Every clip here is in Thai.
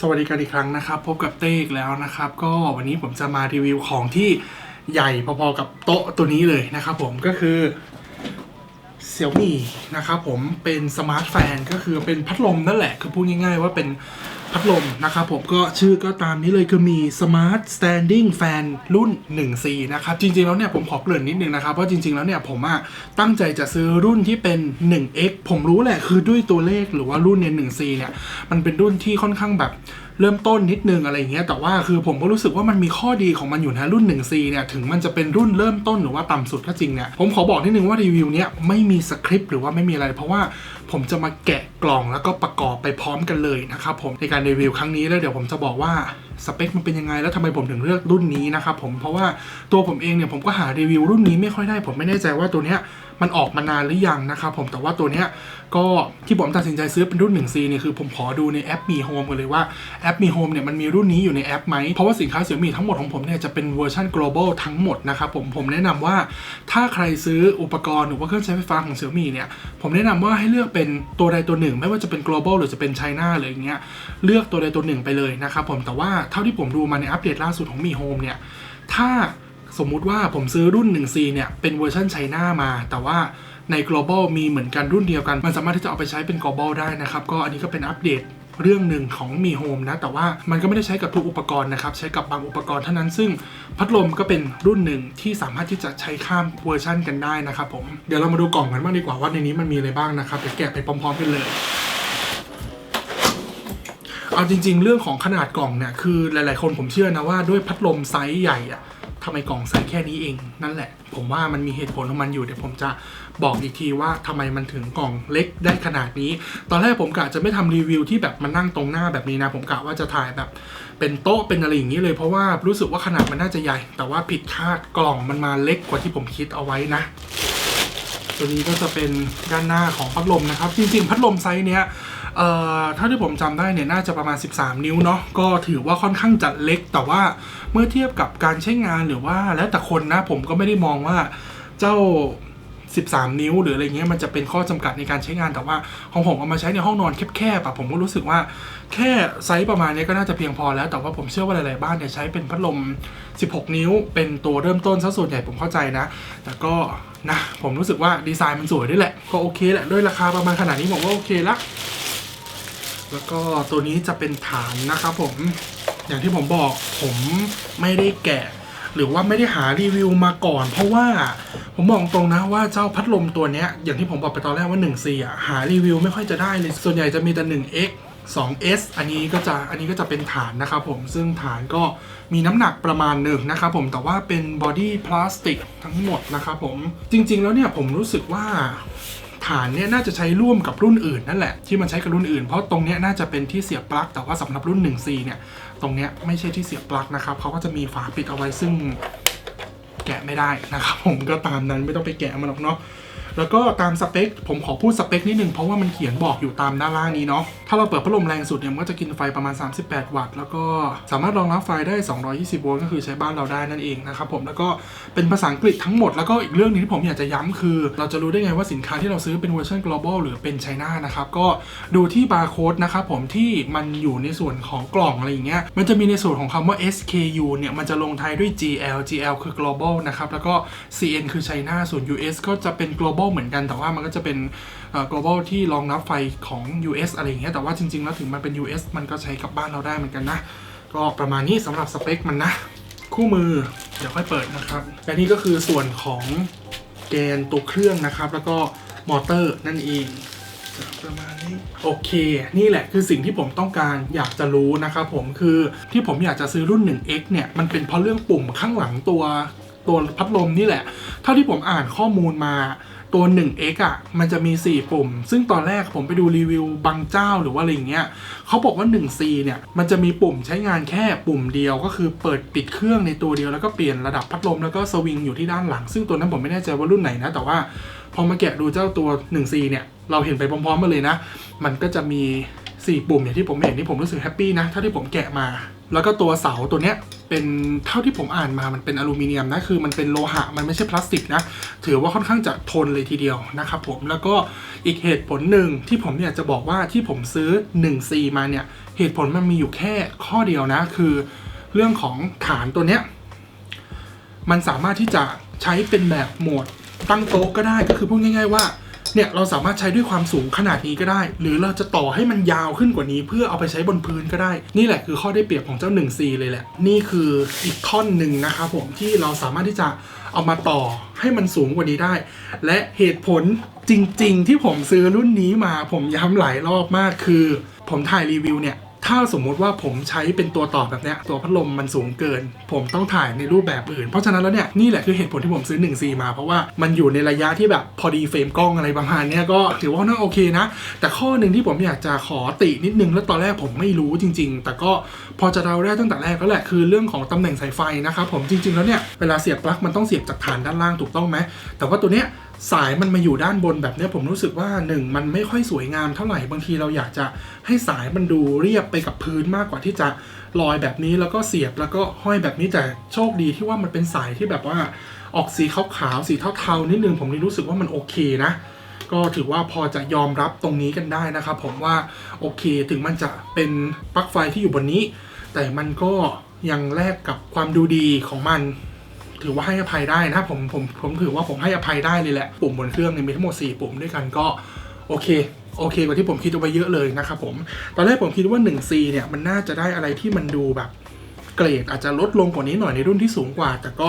สวัสดีกันอีกครั้งนะครับ พบกับเต้อีกแล้วนะครับ ก็วันนี้ผมจะมารีวิวของที่ใหญ่พอๆกับโต๊ะตัวนี้เลยนะครับผมก็คือเสี่ยวมี่นะครับผมเป็นสมาร์ทแฟนก็คือเป็นพัดลมนั่นแหละ คือพูดง่ายๆว่าเป็น พัดลมนะครับผมก็ชื่อก็ตามนี้เลยคือมี Smart Standing Fan รุ่น 1C นะครับจริงๆแล้วเนี่ยผมขอเกริ่นนิดนึงนะครับเพราะจริงๆแล้วเนี่ยผมอะตั้งใจจะซื้อรุ่นที่เป็น 1X ผมรู้แหละคือด้วยตัวเลขหรือว่ารุ่นเนี่ย 1C เนี่ยมันเป็นรุ่นที่ค่อนข้างแบบ เริ่มต้นนิดนึงอะไรอย่างเงี้ยแต่ว่าคือผมก็รู้สึกว่ามันมีข้อดีของมันอยู่นะรุ่น 1C เนี่ยถึงมันจะเป็นรุ่นเริ่มต้นหรือว่าต่ำสุดก็จริงเนี่ยผมขอบอกนิดนึงว่ารีวิวเนี้ยไม่มีสคริปต์หรือว่าไม่มีอะไร เพราะว่าผมจะมาแกะกล่องแล้วก็ประกอบไปพร้อมกันเลยนะครับผมในการรีวิวครั้งนี้แล้วเดี๋ยวผมจะบอกว่าสเปคมันเป็นยังไงแล้วทำไมผมถึงเลือกรุ่นนี้นะครับผมเพราะว่าตัวผมเองเนี่ยผมก็หารีวิวรุ่นนี้ไม่ค่อยได้ ผมไม่แน่ใจว่าตัวเนี้ยมันออกมานานหรือยังนะครับผมแต่ว่าตัวเนี้ย ก็ที่ผมตัดสินใจซื้อเป็นรุ่น 1C เนี่ยคือผมขอดูในแอปมีโฮมกันเลยว่าแอปมีโฮมเนี่ยมันมีรุ่นนี้อยู่ในแอปไหม เพราะว่าสินค้าเสี่ยมี่ทั้งหมดของผมเนี่ยจะเป็นเวอร์ชัน global ทั้งหมดนะครับผมผมแนะนำว่าถ้าใครซื้ออุปกรณ์หรือว่าเครื่องใช้ไฟฟ้าของเสี่ยมี่เนี่ยผมแนะนำว่าให้เลือกเป็นตัวใดตัวหนึ่ง ไม่ว่าจะเป็น global หรือจะเป็น China หรืออย่างเงี้ยเลือกตัวใดตัวหนึ่งไปเลยนะครับผมแต่ว่าเท่าที่ผมดูมาในอัปเดตล่าสุดของมีโฮมเนี่ยถ้าสมมุติว่าผมซื้อรุ่น 1C เนี่ยเป็นเวอร์ชันไชน่ามา แต่ว่า ใน global มีเหมือนกันรุ่นเดียวกัน มันสามารถที่จะเอาไปใช้เป็น global ได้นะครับ ก็อันนี้ก็เป็นอัปเดตเรื่องหนึ่งของมีโฮมนะ แต่ว่ามันก็ไม่ได้ใช้กับทุกอุปกรณ์นะครับ ใช้กับบางอุปกรณ์เท่านั้น ซึ่งพัดลมก็เป็นรุ่นหนึ่งที่สามารถที่จะใช้ข้ามเวอร์ชันกันได้นะครับผม เดี๋ยวเรามาดูกล่องกันบ้างดีกว่าว่าในนี้มันมีอะไรบ้างนะครับ เดี๋ยวแกะไปพร้อมๆกันเลยเอาจริง ๆ เรื่องของขนาดกล่องเนี่ยคือหลาย ๆ คนผมเชื่อนะว่าด้วยพัดลมไซส์ใหญ่อะ ทำไมกล่องไซส์แค่นี้เอง นั่นแหละ ผมว่ามันมีเหตุผลของมันอยู่เดี๋ยวผมจะบอกอีกทีว่าทำไมมันถึงกล่องเล็กได้ขนาดนี้ ตอนแรกผมกะจะไม่ทำรีวิวที่แบบมานั่งตรงหน้าแบบนี้นะ ผมกะว่าจะถ่ายแบบเป็นโต๊ะเป็นอะไรอย่างนี้เลยเพราะว่ารู้สึกว่าขนาดมันน่าจะใหญ่ แต่ว่าผิดคาดกล่องมันมาเล็กกว่าที่ผมคิดเอาไว้นะ ตัวนี้ก็จะเป็นด้านหน้าของพัดลมนะครับ จริงๆ พัดลมไซส์เนี้ย เอ่อเท่าที่ผมจำได้เนี่ยน่าจะประมาณ 13 นิ้วเนาะก็ถือว่าค่อนข้างจัดเล็ก แต่ว่าเมื่อเทียบกับการใช้งานหรือว่าแล้วแต่คนนะผมก็ไม่ได้มองว่าเจ้า 13 นิ้ว หรืออะไรเงี้ยมันจะเป็นข้อจำกัดในการใช้งานแต่ว่าของผมเอามาใช้ในห้องนอนแคบๆอะผมก็รู้สึกว่าแค่ไซส์ประมาณนี้ก็น่าจะเพียงพอแล้ว แต่ว่าผมเชื่อว่าหลายๆบ้านเนี่ยใช้เป็นพัดลม 16 นิ้ว เป็นตัวเริ่มต้นซะส่วนใหญ่ผมเข้าใจนะ แต่ก็นะผมรู้สึกว่าดีไซน์มันสวยด้วยแหละ ก็โอเคแหละด้วยราคาประมาณขนาดนี้ผมว่าโอเคละ แล้วก็ตัวนี้จะเป็นฐานนะครับผมอย่างที่ผมบอกผมไม่ได้แกะ หรือว่าไม่ได้หารีวิวมาก่อน เพราะว่าผมบอกตรงนะว่าเจ้าพัดลมตัวนี้อย่างที่ผมบอกไปตอนแรกว่า 1C อะหารีวิวไม่ค่อยจะได้เลย ส่วนใหญ่จะมีแต่ 1X 2S อันนี้ก็จะอันนี้ก็จะเป็นฐานนะครับผมซึ่งฐานก็มีน้ำหนักประมาณหนึ่งนะครับผมแต่ว่าเป็นบอดี้พลาสติกทั้งหมดนะครับผมจริง ๆ แล้วเนี่ยผมรู้สึกว่า ฐานเนี่ยน่าจะใช้ร่วมกับรุ่นอื่นนั่นแหละที่มันใช้กับรุ่นอื่นเพราะตรงเนี้ยน่าจะเป็นที่เสียบปลั๊กแต่ว่าสำหรับรุ่น 1C เนี่ยตรงเนี้ยไม่ใช่ที่เสียบปลั๊กนะครับเขาก็จะมีฝาปิดเอาไว้ซึ่งแกะไม่ได้นะครับผมก็ตามนั้นไม่ต้องไปแกะมันหรอกเนาะ แล้วก็ตามสเปค ผมขอพูดสเปคนิดนึงเพราะว่ามันเขียนบอกอยู่ตามด้านล่างนี้เนาะ ถ้าเราเปิดพัดลมแรงสุดเนี่ยมันก็จะกินไฟประมาณ 38 วัตต์ แล้วก็สามารถรองรับไฟได้ 220 โวลต์ก็คือใช้บ้านเราได้นั่นเองนะครับผม แล้วก็เป็นภาษาอังกฤษทั้งหมด แล้วก็อีกเรื่องนึงที่ผมอยากจะย้ำคือ เราจะรู้ได้ไงว่าสินค้าที่เราซื้อเป็นเวอร์ชัน global หรือเป็น China นะครับ ก็ดูที่บาร์โค้ดนะครับผมที่มันอยู่ในส่วนของกล่องอะไรอย่างเงี้ย มันจะมีในส่วนของคำว่า SKU เนี่ยมันจะลงท้ายด้วย GL GL คือ global นะครับ แล้วก็ CN คือ China ส่วน US ก็จะเป็น global เหมือนกัน แต่ว่ามันก็จะเป็น global ที่รองรับไฟของ US อะไรอย่างเงี้ย แต่ว่าจริง ๆ แล้วถึงมันเป็น US มันก็ใช้กับบ้านเราได้เหมือนกันนะ ก็ประมาณนี้สำหรับสเปคมันนะ คู่มือเดี๋ยวค่อยเปิดนะครับ และนี่ก็คือส่วนของแกนตัวเครื่องนะครับ แล้วก็มอเตอร์นั่นเองประมาณนี้โอเค นี่แหละคือสิ่งที่ผมต้องการอยากจะรู้นะครับผมคือที่ผมอยากจะซื้อรุ่น 1X เนี่ยมันเป็นเพราะเรื่องปุ่มข้างหลังตัวตัวพัดลมนี่แหละ เท่าที่ผมอ่านข้อมูลมา ตัว 1X อะมันจะมี 4 ปุ่ม ซึ่งตอนแรกผมไปดูรีวิวบางเจ้าหรือว่าอะไรเงี้ยเขาบอกว่า 1C เนี่ยมันจะมีปุ่มใช้งานแค่ปุ่มเดียวก็คือเปิดปิดเครื่องในตัวเดียวแล้วก็เปลี่ยนระดับพัดลมแล้วก็สวิงอยู่ที่ด้านหลัง ซึ่งตัวนั้นผมไม่แน่ใจว่ารุ่นไหนนะแต่ว่าพอมาแกะดูเจ้าตัว 1C เนี่ยเราเห็นไปพร้อมๆกันเลยนะ มันก็จะมี 4 ปุ่มอย่างที่ผมเห็นที่ผมรู้สึกแฮปปี้นะเท่าที่ผมแกะมา แล้วก็ตัวเสาตัวเนี้ยเป็นเท่าที่ผมอ่านมามันเป็นอลูมิเนียมนะคือมันเป็นโลหะมันไม่ใช่พลาสติกนะถือว่าค่อนข้างจะทนเลยทีเดียวนะครับผมแล้วก็อีกเหตุผลหนึ่งที่ผมอยากจะบอกว่าที่ผมซื้อ 1C มาเนี่ยเหตุผลมันมีอยู่แค่ข้อเดียวนะ คือเรื่องของฐานตัวเนี้ยมันสามารถที่จะใช้เป็นแบบโหมดตั้งโต๊ะก็ได้ก็คือพูดง่าย ๆว่า เนี่ยเราสามารถใช้ด้วยความสูงขนาดนี้ก็ได้ หรือเราจะต่อให้มันยาวขึ้นกว่านี้ เพื่อเอาไปใช้บนพื้นก็ได้ นี่แหละคือข้อได้เปรียบของเจ้า 1C เลยแหละ นี่คืออีกท่อนหนึ่งนะครับผมที่เราสามารถที่จะเอามาต่อให้มันสูงกว่านี้ได้ และเหตุผลจริง ๆ ที่ผมซื้อรุ่นนี้มาผมย้ำหลายรอบมากคือ ผมถ่ายรีวิวเนี่ย ถ้าสมมุติว่าผมใช้เป็นตัวต่อแบบเนี้ยตัวพัดลมมันสูงเกิน ผมต้องถ่ายในรูปแบบอื่น เพราะฉะนั้นแล้วเนี่ยนี่แหละคือเหตุผลที่ผมซื้อ 1C มา เพราะว่ามันอยู่ในระยะที่แบบพอดีเฟรมกล้องอะไรประมาณเนี้ยก็ถือว่าน่าโอเคนะ แต่ข้อหนึ่งที่ผมอยากจะขอตินิดนึงแล้วตอนแรกผมไม่รู้จริง ๆ แต่ก็พอจะเดาได้ตั้งแต่แรกแล้วแหละคือเรื่องของตำแหน่งสายไฟนะครับผมจริง ๆแล้วเนี่ยเวลาเสียบปลั๊กมันต้องเสียบจากฐานด้านล่างถูกต้องไหมแต่ว่าตัวเนี้ย สายมันมาอยู่ด้านบนแบบนี้ผมรู้สึกว่าหนึ่งมันไม่ค่อยสวยงามเท่าไหร่บางทีเราอยากจะให้สายมันดูเรียบไปกับพื้นมากกว่าที่จะลอยแบบนี้แล้วก็เสียบแล้วก็ห้อยแบบนี้แต่โชคดีที่ว่ามันเป็นสายที่แบบว่าออกสีขาวๆสีเทาๆนิดนึงผมเลยรู้สึกว่ามันโอเคนะ ก็ถือว่าพอจะยอมรับตรงนี้กันได้นะครับผมว่าโอเคถึงมันจะเป็นปลั๊กไฟที่อยู่บนนี้ แต่มันก็ยังแลกกับความดูดีของมัน ถือว่าให้อภัยได้นะผมผมผมถือว่าผมให้อภัยได้เลยแหละ ปุ่มบนเครื่องเนี่ยมีทั้งหมด 4 ปุ่มด้วยกันก็โอเคโอเคกว่าที่ผมคิดเอาไว้เยอะเลยนะครับผม ตอนแรกผมคิดว่า 1C เนี่ยมันน่าจะได้อะไรที่มันดูแบบ เกรดอาจจะลดลงกว่านี้หน่อยในรุ่นที่สูงกว่า แต่ก็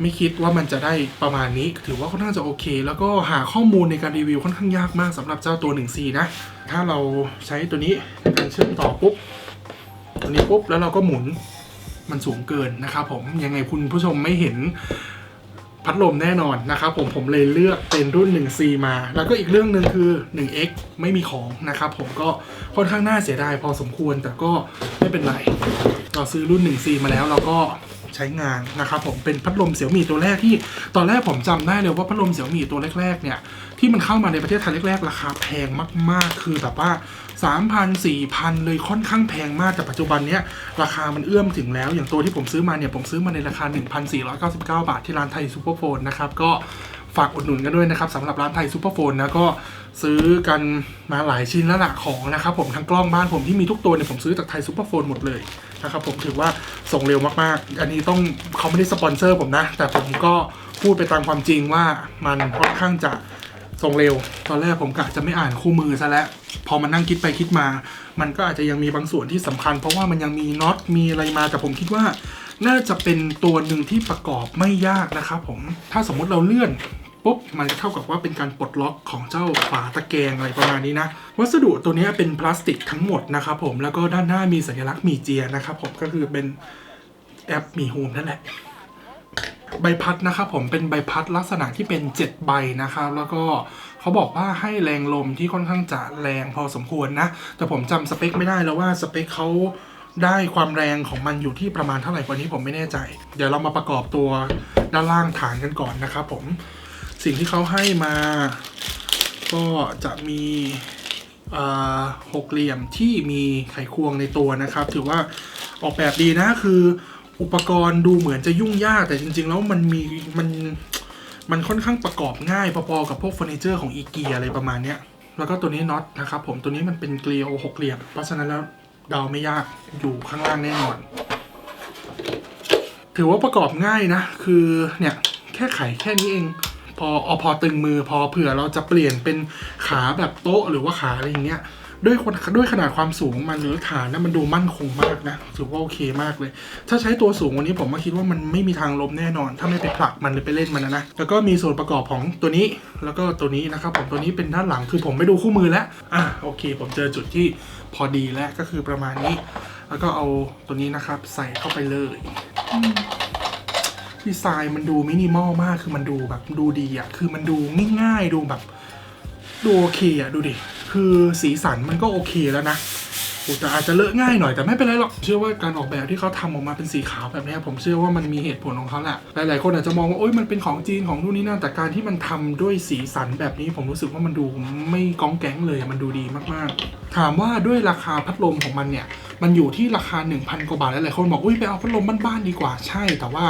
ไม่คิดว่ามันจะได้ประมาณนี้ ถือว่าค่อนข้างจะโอเค แล้วก็หาข้อมูลในการรีวิวค่อนข้างยากมากสำหรับเจ้าตัว 1C นะ ถ้าเราใช้ตัวนี้ในการเชื่อมต่อปุ๊บ ตัวนี้ปุ๊บแล้วเราก็หมุน มันสูงเกินนะครับผมยังไงคุณผู้ชมไม่เห็นพัดลมแน่นอนนะครับผมผมเลยเลือกเป็นรุ่น 1C มา แล้วก็อีกเรื่องหนึ่งคือ 1X ไม่มีของนะครับผมก็ค่อนข้างน่าเสียดายพอสมควรแต่ก็ไม่เป็นไร เราซื้อรุ่น 1C มาแล้วเราก็ใช้งานนะครับผมเป็นพัดลมเสี่ยวมี่ตัวแรกที่ตอนแรกผมจำได้เลยว่าพัดลมเสี่ยวมี่ตัวแรกๆเนี่ย ที่มันเข้ามาในประเทศไทยแรกๆ ราคาแพงมากๆ คือแบบว่า 3,000 4,000 เลยค่อนข้างแพงมากแต่ปัจจุบันเนี้ยราคามันเอื้อมถึงแล้ว อย่างตัวที่ผมซื้อมาเนี่ยผมซื้อมาในราคา 1,499 บาทที่ร้านไทยซูเปอร์โฟนนะครับก็ฝากอุดหนุนกันด้วยนะครับสำหรับร้านไทยซูเปอร์โฟนนะก็ซื้อกันมาหลายชิ้นแล้วละของนะครับผมทั้งกล้องบ้านผมที่มีทุกตัวเนี่ยผมซื้อจากไทยซูเปอร์โฟนหมดเลยนะครับผมถือว่าส่งเร็วมากๆ อันนี้ต้องเขาไม่ได้สปอนเซอร์ผมนะ แต่ผมก็พูดไปตามความจริงว่ามันค่อนข้างจะ ส่งเร็ว ตอนแรกผมกะจะไม่อ่านคู่มือซะแล้ว พอมานั่งคิดไปคิดมา มันก็อาจจะยังมีบางส่วนที่สำคัญ เพราะว่ามันยังมีน็อตมีอะไรมาแต่ผมคิดว่า น่าจะเป็นตัวหนึ่งที่ประกอบไม่ยากนะครับผมถ้าสมมุติเราเลื่อนปุ๊บมันก็เท่ากับว่าเป็นการปลดล็อกของเจ้าฝาตะแกรงอะไรประมาณนี้นะ วัสดุตัวนี้เป็นพลาสติกทั้งหมดนะครับผมแล้วก็ด้านหน้ามีสัญลักษณ์มีเจียนะครับผมก็คือเป็นแอปมีโฮมนั่นแหละ ใบพัดนะครับผมเป็นใบพัดลักษณะที่เป็น 7 ใบนะครับ แล้วก็เขาบอกว่าให้แรงลมที่ค่อนข้างจะแรงพอสมควรนะ แต่ผมจำสเปคไม่ได้แล้วว่าสเปคเขาได้ความแรงของมันอยู่ที่ประมาณเท่าไหร่กว่านี้ผมไม่แน่ใจ เดี๋ยวเรามาประกอบตัวด้านล่างฐานกันก่อนนะครับผมสิ่งที่เขาให้มา ก็จะมีหกเหลี่ยมที่มีไขควงในตัวนะครับ ถือว่าออกแบบดีนะคือ อุปกรณ์ดูเหมือนจะยุ่งยากแต่จริง ๆ แล้วมันมีมันมันค่อนข้างประกอบง่ายพอๆกับพวกเฟอร์นิเจอร์ของอีเกียอะไรประมาณเนี้ยแล้วก็ตัวนี้น็อตนะครับผมตัวนี้มันเป็นเกลียวหกเหลี่ยมเพราะฉะนั้นแล้วเดาไม่ยากอยู่ข้างล่างแน่นอน ถือว่าประกอบง่ายนะ คือเนี่ยแค่ไขแค่นี้เอง พอเอาพอตึงมือพอเผื่อเราจะเปลี่ยนเป็นขาแบบโต๊ะหรือว่าขาอะไรอย่างเงี้ย ด้วยคนด้วยขนาดความสูงมันหรือฐานนะมันดูมั่นคงมากนะถือว่าโอเคมากเลย ถ้าใช้ตัวสูงวันนี้ผมมาคิดว่ามันไม่มีทางล้มแน่นอน ถ้าไม่ไปผลักมันหรือไปเล่นมันนะนะแล้วก็มีส่วนประกอบของตัวนี้แล้วก็ตัวนี้นะครับผมตัวนี้เป็นด้านหลังคือผมไม่ดูคู่มือแล้วอะโอเค ผมเจอจุดที่พอดีแล้วก็คือประมาณนี้ แล้วก็เอาตัวนี้นะครับใส่เข้าไปเลยดีไซน์มันดูมินิมอลมากคือมันดูแบบดูดีอะคือมันดูง่ายๆดูแบบดูโอเคอะดูดิ คือสีสันมันก็โอเคแล้วนะโหกูจะอาจจะเลอะง่ายหน่อยแต่ไม่เป็นไรหรอกเชื่อว่าการออกแบบที่เขาทำออกมาเป็นสีขาวแบบนี้ผมเชื่อว่ามันมีเหตุผลของเขาแหละหลายๆคนอาจจะมองว่าโอ๊ยมันเป็นของจีนของนู่นนี่นั่นแต่การที่มันทำด้วยสีสันแบบนี้ ผมรู้สึกว่ามันดูไม่ก้องแก๊งเลยมันดูดีมากๆ ถามว่าด้วยราคาพัดลมของมันเนี่ยมันอยู่ที่ราคา 1,000 กว่าบาทหลายๆคนบอกอุ้ยไปเอาพัดลมบ้านๆดีกว่าใช่ แต่ว่า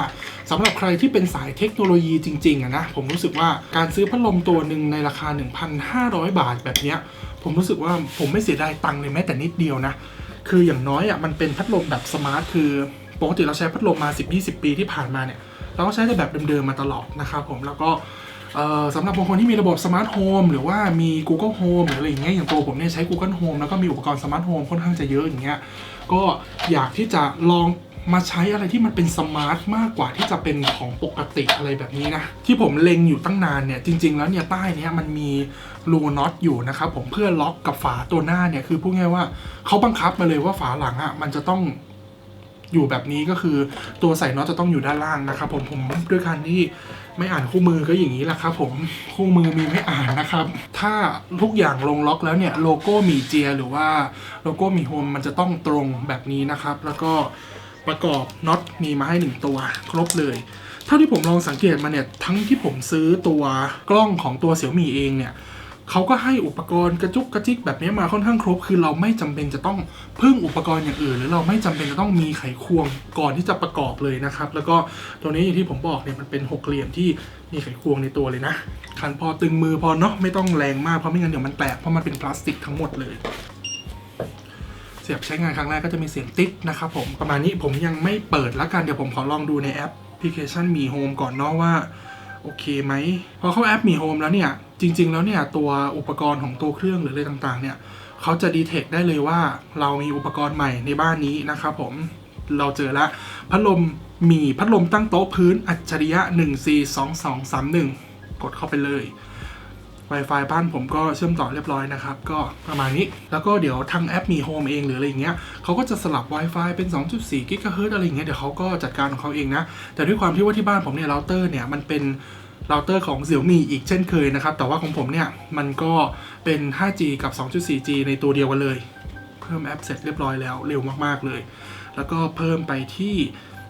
สำหรับใครที่เป็นสายเทคโนโลยีจริงๆอะนะผมรู้สึกว่าการซื้อพัดลมตัวหนึ่งในราคา 1,500 บาทแบบเนี้ย ผมรู้สึกว่าผมไม่เสียดายตังค์เลยแม้แต่นิดเดียวนะ คืออย่างน้อยอะมันเป็นพัดลมแบบสมาร์ทคือปกติเราใช้พัดลมมา 10-20 ปีที่ผ่านมาเนี่ย เราก็ใช้แต่แบบเดิมๆมาตลอดนะครับผมแล้วก็สำหรับบางคนที่มีระบบสมาร์ทโฮมหรือว่ามี Google Home หรืออะไรอย่างเงี้ยอย่างตัวผมเนี่ยใช้ Google Home แล้วก็มีอุปกรณ์สมาร์ทโฮมค่อนข้างจะเยอะอย่างเงี้ยก็อยากที่จะลอง มาใช้อะไรที่มันเป็นสมาร์ทมากกว่าที่จะเป็นของปกติอะไรแบบนี้นะ ที่ผมเล็งอยู่ตั้งนานเนี่ยจริง ๆ แล้วเนี่ยใต้เนี้ยมันมีรูน็อตอยู่นะครับผมเพื่อล็อกกับฝาตัวหน้าเนี่ยคือพูดง่ายว่าเขาบังคับมาเลยว่าฝาหลังอะ่ะมันจะต้องอยู่แบบนี้ก็คือตัวใส่น็อตจะต้องอยู่ด้านล่างนะครับผมผมด้วยการที่ไม่อ่านคู่มือก็อย่างนี้แหละครับผมคู่มือมีไม่อ่านนะครับ ถ้าทุกอย่างลงล็อกแล้วเนี่ยโลโก้มีเจียหรือว่าโลโก้มีโฮมมันจะต้องตรงแบบนี้นะครับ แล้วก็ ประกอบน็อตมีมาให้หนึ่งตัว ครบเลย เท่าที่ผมลองสังเกตมาเนี่ย ทั้งที่ผมซื้อตัวกล้องของตัวเสี่ยวมีเองเนี่ยเขาก็ให้อุปกรณ์กระจุกกระจิกแบบนี้มาค่อนข้างครบ คือเราไม่จำเป็นจะต้องพึ่งอุปกรณ์อย่างอื่น หรือเราไม่จำเป็นจะต้องมีไขควงก่อนที่จะประกอบเลยนะครับ แล้วก็ตัวนี้อย่างที่ผมบอกเนี่ยมันเป็นหกเหลี่ยมที่มีไขควงในตัวเลยนะคันพอตึงมือพอเนาะไม่ต้องแรงมากเพราะไม่งั้นเดี๋ยวมันแตกเพราะมันเป็นพลาสติกทั้งหมดเลย เสียบใช้งานครั้งแรกก็จะมีเสียงติ๊กนะครับผมประมาณนี้ผมยังไม่เปิดล้วกันเดี๋ยวผมขอลองดูในแอปพลิเคชันมีโฮมก่อนเนาะว่าโอเคไหมพอเข้าแอปมีโฮมแล้วเนี่ยจริง ๆ แล้วเนี่ยตัวอุปกรณ์ของตัวเครื่องหรืออะไรต่างๆเนี่ยเขาจะดีเทคได้เลยว่าเรามีอุปกรณ์ใหม่ในบ้านนี้นะครับผมเราเจอล้วพัดลมมีพัดลมตั้งโต๊ะพื้นอัจฉริยะ142231 กดเข้าไปเลย Wi-Fi บ้านผมก็เชื่อมต่อเรียบร้อยนะครับ ก็ประมาณนี้ แล้วก็เดี๋ยวทางแอปมีโฮมเองหรืออะไรอย่างเงี้ยเขาก็จะสลับ Wi-Fi เป็น 2.4 กิกะเฮิรตอะไรอย่างเงี้ยเดี๋ยวเขาก็จัดการของเขาเองนะ แต่ด้วยความที่ว่าที่บ้านผมเนี่ยเราเตอร์เนี่ยมันเป็นเราเตอร์ของ Xiaomi อีกเช่นเคยนะครับ แต่ว่าของผมเนี่ยมันก็เป็น 5G กับ 2.4G ในตัวเดียวกันเลย เพิ่มแอปเสร็จเรียบร้อยแล้วเร็วมากๆเลย แล้วก็เพิ่มไปที่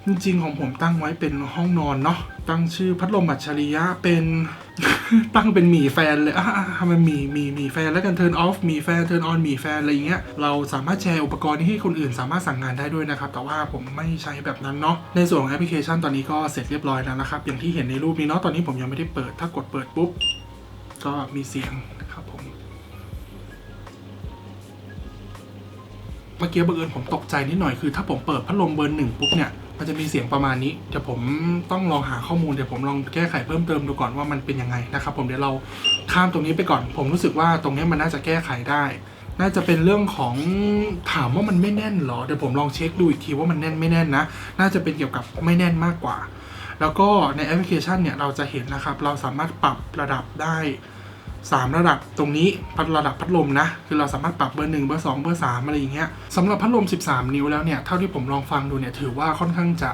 จริงๆของผมตั้งไว้เป็นห้องนอนเนาะตั้งชื่อพัดลมอัจฉริยะเป็น ตั้งเป็นหมีแฟนเลยอะทำไมมีมีมีแฟนแล้วกัน turn off มีแฟน turn on มีแฟนอะไรเงี้ยเราสามารถแชร์อุปกรณ์นี้ให้คนอื่นสามารถสั่งงานได้ด้วยนะครับ แต่ว่าผมไม่ใช้แบบนั้นเนาะในส่วนของแอปพลิเคชันตอนนี้ก็เสร็จเรียบร้อยแล้วนะครับ อย่างที่เห็นในรูปนี้เนาะตอนนี้ผมยังไม่ได้เปิดถ้ากดเปิดปุ๊บก็มีเสียงนะครับผมเมื่อกี้บังเอิญผมตกใจนิดหน่อยคือถ้าผมเปิดพัดลมเบอร์หนึ่งปุ๊บเนี่ย มันจะมีเสียงประมาณนี้เดี๋ยวผมต้องลองหาข้อมูลเดี๋ยวผมลองแก้ไขเพิ่มเติมดูก่อนว่ามันเป็นยังไงนะครับ ผมเดี๋ยวเราข้ามตรงนี้ไปก่อน ผมรู้สึกว่าตรงนี้มันน่าจะแก้ไขได้ น่าจะเป็นเรื่องของถามว่ามันไม่แน่นเหรอเดี๋ยวผมลองเช็คดูอีกทีว่ามันแน่นไม่แน่นนะ น่าจะเป็นเกี่ยวกับไม่แน่นมากกว่า แล้วก็ในแอปพลิเคชันเนี่ยเราจะเห็นนะครับ เราสามารถปรับระดับได้ สามระดับตรงนี้พัดระดับพัดลมนะ คือเราสามารถปรับเบอร์หนึ่งเบอร์สองเบอร์สามอะไรอย่างเงี้ยสำหรับพัดลม 13 นิ้วแล้วเนี่ยเท่าที่ผมลองฟังดูเนี่ยถือว่าค่อนข้างจะ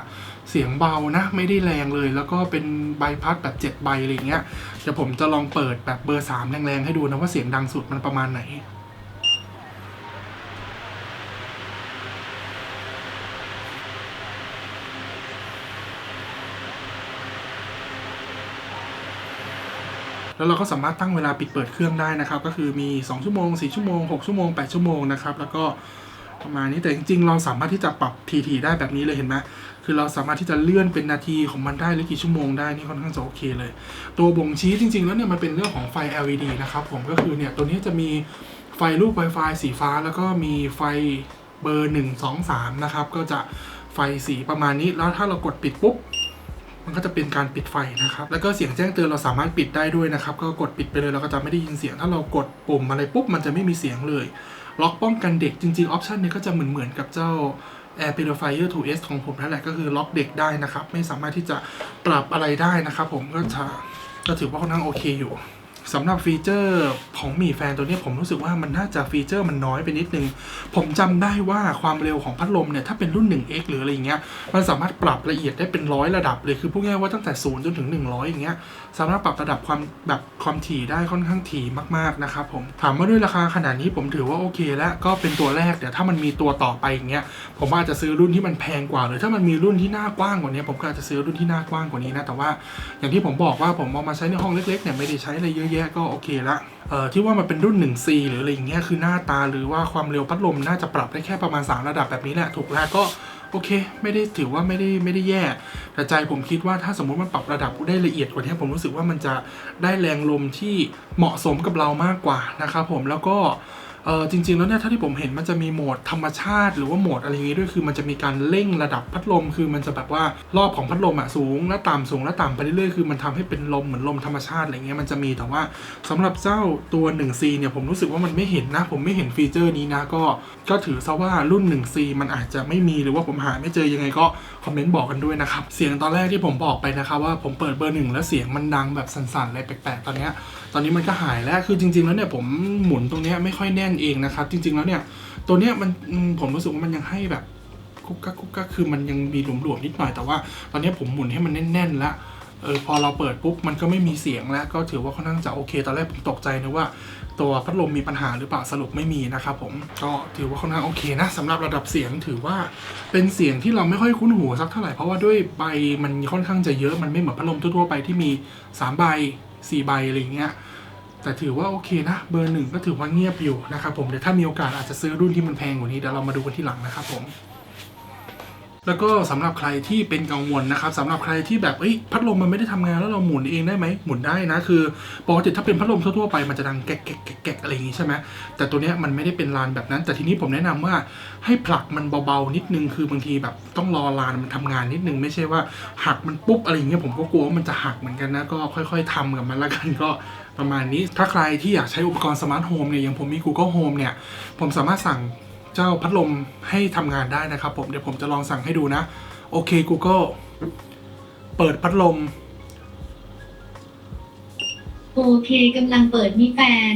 เสียงเบานะ ไม่ได้แรงเลย แล้วก็เป็นใบพัดแบบ 7 ใบอะไรอย่างเงี้ยเดี๋ยวผมจะลองเปิดแบบเบอร์สามแรงๆให้ดูนะว่าเสียงดังสุดมันประมาณไหน แล้วเราก็สามารถตั้งเวลาปิดเปิดเครื่องได้นะครับ ก็คือมี 2 ชั่วโมง 4 ชั่วโมง 6 ชั่วโมง 8 ชั่วโมงนะครับ แล้วก็ประมาณนี้แต่จริงๆ เราสามารถที่จะปรับทีๆได้แบบนี้เลยเห็นไหมคือเราสามารถที่จะเลื่อนเป็นนาทีของมันได้หรือกี่ชั่วโมงได้นี่ค่อนข้างจะโอเคเลย ตัวบ่งชี้จริง ๆ แล้วเนี่ยมันเป็นเรื่องของไฟ LED นะครับผมก็คือเนี่ยตัวนี้จะมีไฟรูป Wi-Fi สีฟ้า แล้วก็มีไฟเบอร์ 1 2 3 นะครับ ก็จะไฟสีประมาณนี้ แล้วถ้าเรากดปิดปุ๊บ มันก็จะเป็นการปิดไฟนะครับแล้วก็เสียงแจ้งเตือนเราสามารถปิดได้ด้วยนะครับก็กดปิดไปเลยเราก็จะไม่ได้ยินเสียง ถ้าเรากดปุ่มอะไรปุ๊บมันจะไม่มีเสียงเลย ล็อกป้องกันเด็กจริงๆออปชันนี้ก็จะเหมือนเหมือนๆกับเจ้า Air Purifier 2S ของผมนั่นแหละก็คือล็อกเด็กได้นะครับ ไม่สามารถที่จะปรับอะไรได้นะครับผมก็จะก็ถือว่าค่อนข้างโอเคอยู่ สำหรับฟีเจอร์ของมีแฟนตัวนี้ผมรู้สึกว่ามันน่าจะฟีเจอร์มันน้อยไปนิดนึง ผมจำได้ว่าความเร็วของพัดลมเนี่ยถ้าเป็นรุ่น 1x หรืออะไรอย่างเงี้ยมันสามารถปรับละเอียดได้เป็นร้อยระดับเลยคือพูดง่ายๆว่าตั้งแต่0จนถึง 100 อย่างเงี้ยสามารถปรับระดับความแบบความถี่ได้ค่อนข้างถี่มากๆนะครับผมถามว่าด้วยราคาขนาดนี้ผมถือว่าโอเค แล้วก็เป็นตัวแรกเดี๋ยวถ้ามันมีตัวต่อไปอย่างเงี้ยผมอาจจะซื้อรุ่นที่มันแพงกว่าหรือถ้ามันมีรุ่นที่หน้ากว้างกว่านี้ผมก็อาจจะซื้อรุ่นที่หน้ากว้างกว่านี้นะแต่ว่าอย่างที่ผมบอกว่าผมเอามาใช้ในห้องเล็กๆเนี่ยไม่ได้ใช้อะไรเยอะแยะก็โอเคละเอ่อที่ว่ามันเป็นรุ่น 1C หรืออะไรอย่างเงี้ยคือหน้าตาหรือว่าความเร็วพัดลมน่าจะปรับได้แค่ประมาณ 3 ระดับแบบนี้แหละถูกแล้วก็โอเค ไม่ได้ถือว่าไม่ได้ไม่ได้แย่แต่ใจผมคิดว่าถ้าสมมติมันปรับระดับได้ละเอียดกว่านี้ผมรู้สึกว่ามันจะได้แรงลมที่เหมาะสมกับเรามากกว่านะครับผมแล้วก็ เออจริงๆแล้วเนี่ยถ้าที่ผมเห็นมันจะมีโหมดธรรมชาติ หรือว่าโหมดอะไรอย่างงี้ด้วยคือมันจะมีการเร่งระดับพัดลม คือมันจะแบบว่ารอบของพัดลมอะสูงและต่ำสูงและต่ำไปเรื่อยๆคือมันทำให้เป็นลมเหมือนลมธรรมชาติอะไรเงี้ยมันจะมีแต่ว่าสำหรับเจ้าตัว 1C เนี่ยผมรู้สึกว่ามันไม่เห็นนะ ผมไม่เห็นฟีเจอร์นี้นะก็ก็ถือซะว่ารุ่น 1C มันอาจจะไม่มีหรือว่าผมหาไม่เจอยังไงก็ คอมเมนต์บอกกันด้วยนะครับ เสียงตอนแรกที่ผมบอกไปนะครับว่าผมเปิดเบอร์หนึ่งแล้วเสียงมันดังแบบสั่นๆอะไรแปลกๆตอนนี้ตอนนี้มันก็หายแล้วคือจริง ๆ แล้วเนี่ยผมหมุนตรงนี้ไม่ค่อยแน่นเองนะครับ จริง ๆแล้วเนี่ยตัวเนี้ยมันผมรู้สึกว่ามันยังให้แบบกุ๊กกักกุ๊กกักคือมันยังมีหลวมๆนิดหน่อยแต่ว่า ตอนนี้ผมหมุนให้มันแน่นๆแล้วเออพอเราเปิดปุ๊บมันก็ไม่มีเสียงแล้ว ก็ถือว่าค่อนข้างจะโอเค ตอนแรกผมตกใจนึกว่า ตัวพัดลมมีปัญหาหรือเปล่าสรุปไม่มีนะครับผมก็ถือว่าค่อนข้างโอเคนะสำหรับระดับเสียงถือว่าเป็นเสียงที่เราไม่ค่อยคุ้นหูสักเท่าไหร่เพราะว่าด้วยใบมันค่อนข้างจะเยอะมันไม่เหมือนพัดลมทั่วๆไปที่มีสามใบสี่ใบอะไรอย่างเงี้ยแต่ถือว่าโอเคนะเบอร์หนึ่งก็ถือว่าเงียบอยู่นะครับผมเดี๋ยวถ้ามีโอกาสอาจจะซื้อรุ่นที่มันแพงกว่านี้เดี๋ยวเรามาดูกันที่หลังนะครับผม แล้วก็สำหรับใครที่เป็นกังวลนะครับสำหรับใครที่แบบเอ้ยพัดลมมันไม่ได้ทำงานแล้วเราหมุนเองได้ไหมหมุนได้นะคือปกติถ้าเป็นพัดลมทั่วๆไปมันจะดังแกะแกะแกกอะไรอย่างงี้ใช่ไหมแต่ตัวเนี้ยมันไม่ได้เป็นลานแบบนั้น แต่ทีนี้ผมแนะนำว่าให้ผลักมันเบาๆนิดนึงคือบางทีแบบต้องรอลานมันทำงานนิดนึงไม่ใช่ว่าหักมันปุ๊บอะไรอย่างเงี้ยผมก็กลัวว่ามันจะหักเหมือนกันนะก็ค่อย ๆทำกับมันละกันก็ประมาณนี้ ถ้าใครที่อยากใช้อุปกรณ์สมาร์ทโฮมเนี่ยอย่างผมมี Google Home เนี่ย ผมสามารถสั่ง เจ้าพัดลมให้ทำงานได้นะครับผมเดี๋ยวผมจะลองสั่งให้ดูนะ โอเค Google เปิดพัดลม โอเคกำลังเปิดมีแฟน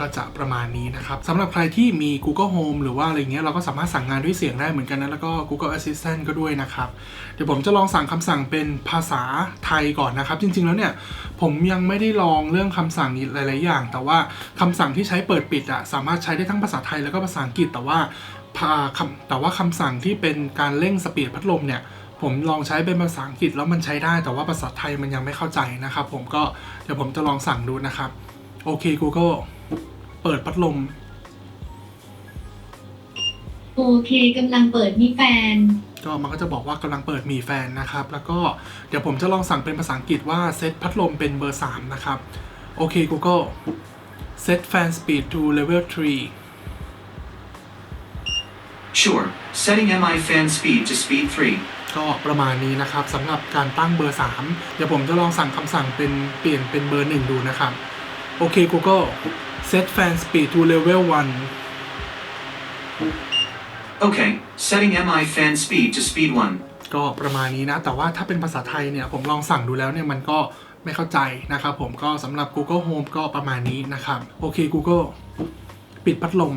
ก็จะประมาณนี้นะครับสำหรับใครที่มี Google Home หรือว่าอะไรเงี้ยเราก็สามารถสั่งงานด้วยเสียงได้เหมือนกันนะแล้วก็ Google Assistant ก็ด้วยนะครับ เดี๋ยวผมจะลองสั่งคำสั่งเป็นภาษาไทยก่อนนะครับ จริง ๆ แล้วเนี่ยผมยังไม่ได้ลองเรื่องคำสั่งหลาย ๆ อย่าง แต่ว่าคำสั่งที่ใช้เปิดปิดอะสามารถใช้ได้ทั้งภาษาไทยแล้วก็ภาษาอังกฤษแต่ว่าแต่ว่าคำสั่งที่เป็นการเร่งสปีดพัดลมเนี่ยผมลองใช้เป็นภาษาอังกฤษแล้วมันใช้ได้แต่ว่าภาษาไทยมันยังไม่เข้าใจนะครับ ผมก็เดี๋ยวผมจะลองสั่งดูนะครับ โอเค Google เปิดพัดลม โอเคกำลังเปิดมีแฟน ก็มันก็จะบอกว่ากำลังเปิดมีแฟนนะครับ แล้วก็เดี๋ยวผมจะลองสั่งเป็นภาษาอังกฤษว่าเซตพัดลมเป็นเบอร์ 3 นะครับ โอเค Google set fan speed to level 3 Sure. Setting MI fan speed to speed 3. ก็ประมาณนี้นะครับสำหรับการตั้งเบอร์ 3 เดี๋ยวผมจะลองสั่งคำสั่งเป็นเปลี่ยนเป็นเบอร์ 1 ดูนะครับ โอเค Google set fan speed to level 1 Okay. Setting MI fan speed to speed 1. ก็ประมาณนี้นะ แต่ว่าถ้าเป็นภาษาไทยเนี่ย ผมลองสั่งดูแล้วเนี่ย มันก็ไม่เข้าใจนะครับผมก็สำหรับ Google Home ก็ประมาณนี้นะครับ โอเค Google ปิดพัดลม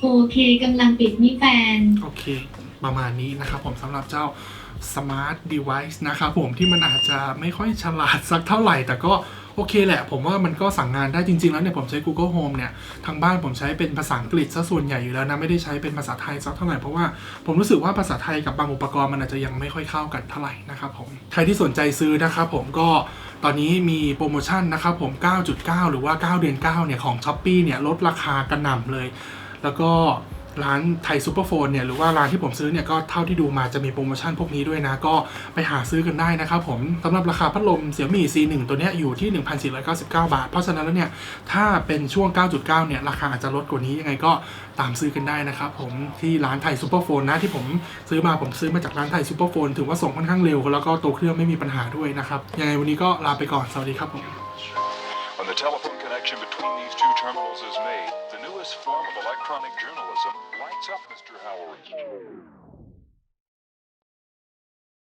โอเคกำลังปิดมีแฟน โอเค ประมาณนี้นะครับผมสำหรับเจ้า Smart Device นะครับผมที่มันอาจจะไม่ค่อยฉลาดสักเท่าไหร่ แต่ก็โอเคแหละ ผมว่ามันก็สั่งงานได้จริง ๆ แล้วเนี่ยผมใช้ Google Home เนี่ย ทางบ้านผมใช้เป็นภาษาอังกฤษซะส่วนใหญ่อยู่แล้วนะ ไม่ได้ใช้เป็นภาษาไทยสักเท่าไหร่ เพราะว่าผมรู้สึกว่าภาษาไทยกับบางอุปกรณ์มันอาจจะยังไม่ค่อยเข้ากันเท่าไหร่นะครับผมใครที่สนใจซื้อนะครับผมก็ตอนนี้มีโปรโมชั่นนะครับผม 9.9 หรือว่า 9 เดือน 9 เนี่ยของ s h อ p e e เนี่ยลดราคากระหน่ำเลย แล้วก็ ร้านไทยซูเปอร์โฟนเนี่ยหรือว่าร้านที่ผมซื้อเนี่ยก็เท่าที่ดูมาจะมีโปรโมชั่นพวกนี้ด้วยนะ ก็ไปหาซื้อกันได้นะครับผมสำหรับราคาพัดลมเสี่ยมี่ C1 ตัวเนี้ยอยู่ที่ 1,499 บาท เพราะฉะนั้นแล้วเนี่ยถ้าเป็นช่วง 9.9 เนี่ยราคาอาจจะลดกว่านี้ยังไงก็ตามซื้อกันได้นะครับผมที่ร้านไทยซูเปอร์โฟนนะที่ผมซื้อมาผมซื้อมาจากร้านไทยซูเปอร์โฟนถือว่าส่งค่อนข้างเร็วแล้วก็ตัวเครื่องไม่มีปัญหาด้วยนะครับยังไงวันนี้ก็ลาไปก่อนสวัสดีครับผม When the telephone connection between these two terminals is made, the newest form of electronic journalism lights up Mr. Howard.